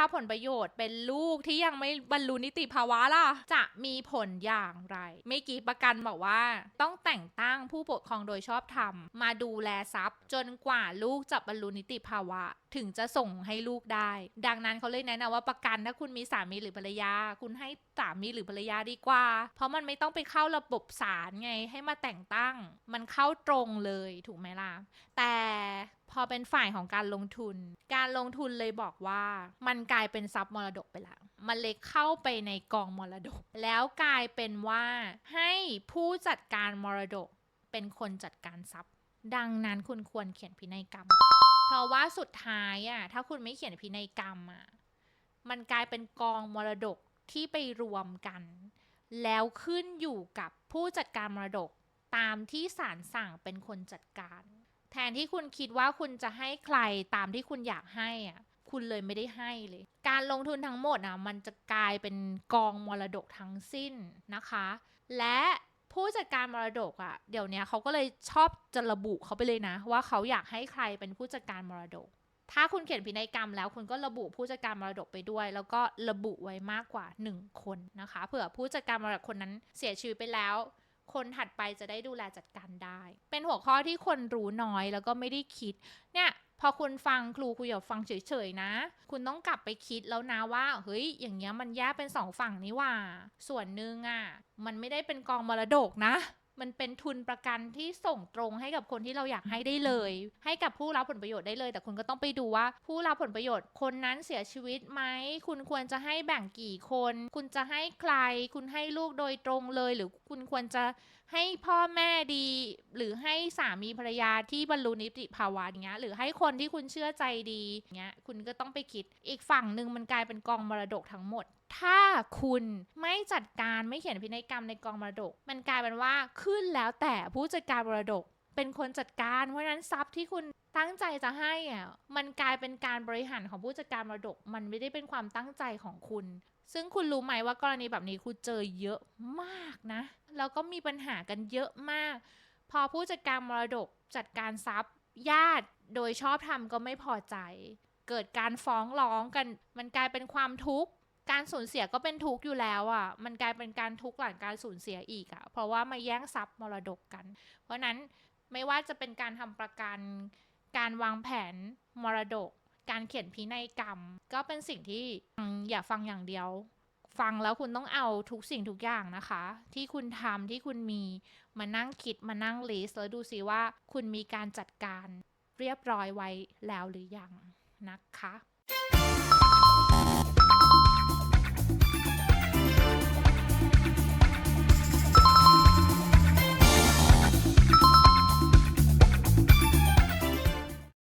รับผลประโยชน์เป็นลูกที่ยังไม่บรรลุนิติภาวะล่ะ จะมีผลอย่างไรเมื่อกี้ประกันบอกว่า ต้องแต่งตั้งผู้ปกครองโดยชอบธรรม มาดูแลทรัพย์ จนกว่าลูกจะบรรลุนิติภาวะ ถึงจะส่งให้ลูกได้ ดังนั้นเขาเลยแนะนำว่าประกันถ้าคุณมีสามีหรือภรรยา คุณให้สามีหรือภรรยาดีกว่า เพราะมันไม่ต้องไปเข้าระบบศาลไงให้มาแต่งตั้ง มันเข้าตรงเลยถูกไหมล่ะแต่ พอเป็นฝ่ายของการลงทุน การลงทุนเลยบอกว่า มันกลายเป็นทรัพย์มรดกไปแล้ว มันเลยเข้าไปในกองมรดก แล้วกลายเป็นว่าให้ผู้จัดการมรดกเป็นคนจัดการทรัพย์ ดังนั้นคุณควรเขียนพินัยกรรม เพราะว่าสุดท้ายอะถ้าคุณไม่เขียนพินัยกรรมอะมันกลายเป็นกองมรดกที่ไปรวมกัน แล้วขึ้นอยู่กับผู้จัดการมรดกตามที่ศาลสั่งเป็นคนจัดการ แทนที่คุณคิดว่าคุณจะให้ใครตามที่คุณอยากให้อะคุณเลยไม่ได้ให้เลย การลงทุนทั้งหมดอะมันจะกลายเป็นกองมรดกทั้งสิ้นนะคะ และผู้จัดการมรดกอะเดี๋ยวนี้เขาก็เลยชอบจะระบุเขาไปเลยนะ ว่าเขาอยากให้ใครเป็นผู้จัดการมรดก ถ้าคุณเขียนพินัยกรรมแล้วคุณก็ระบุผู้จัดการมรดกไปด้วย แล้วก็ระบุไว้มากกว่า 1 คนนะคะ เผื่อผู้จัดการมรดกคนนั้นเสียชีวิตไปแล้ว คนถัดไปจะได้ดูแลจัดการได้ เป็นหัวข้อที่คนรู้น้อยแล้วก็ไม่ได้คิด เนี่ยพอคุณฟังครูคุยกับฟังเฉยๆนะ คุณต้องกลับไปคิดแล้วนะว่า เฮ้ย อย่างเงี้ยมันแยกเป็นสองฝั่งนี่ว่า ส่วนหนึ่งอะ่ะ มันไม่ได้เป็นกองมรดกนะ มันเป็นทุนประกันที่ส่งตรงให้กับคนที่เราอยากให้ได้เลย ให้กับผู้รับผลประโยชน์ได้เลย แต่คุณก็ต้องไปดูว่า ผู้รับผลประโยชน์คนนั้นเสียชีวิตไหมคุณควรจะให้แบ่งกี่คน คุณจะให้ใคร คุณให้ลูกโดยตรงเลย หรือคุณควรจะให้พ่อแม่ดี หรือให้สามีภรรยาที่บรรลุนิติภาวะอย่างเงี้ยหรือให้คนที่คุณเชื่อใจดีอย่างเงี้ยคุณก็ต้องไปคิดอีกฝั่งหนึ่งมันกลายเป็นกองมรดกทั้งหมด ถ้าคุณไม่จัดการไม่เขียนพินัยกรรมในกองมรดก มันกลายเป็นว่าขึ้นแล้วแต่ผู้จัดการมรดก เป็นคนจัดการเพราะนั้นทรัพย์ที่คุณตั้งใจจะให้อะมันกลายเป็นการบริหารของผู้จัดการมรดก มันไม่ได้เป็นความตั้งใจของคุณ ซึ่งคุณรู้ไหมว่ากรณีแบบนี้คุณเจอเยอะมากนะแล้วก็มีปัญหากันเยอะมาก พอผู้จัดการมรดกจัดการทรัพย์ ญาติโดยชอบธรรมก็ไม่พอใจ เกิดการฟ้องร้องกัน มันกลายเป็นความทุกข์ การสูญเสียก็เป็นทุกข์อยู่แล้วอะ่ะ มันกลายเป็นการทุกข์หลังการสูญเสียอีกอะ่ะ เพราะว่ามาแย่งทรัพย์มรดกกัน เพราะนั้นไม่ว่าจะเป็นการทำประกัน การวางแผนมรดก การเขียนพินัยกรรม ก็เป็นสิ่งที่อย่าฟังอย่างเดียว ฟังแล้วคุณต้องเอาทุกสิ่งทุกอย่างนะคะ ที่คุณทำที่คุณมีมานั่งคิดมานั่งลิสต์แล้วดูซิว่าคุณมีการจัดการเรียบร้อยไว้แล้วหรือยังนะคะ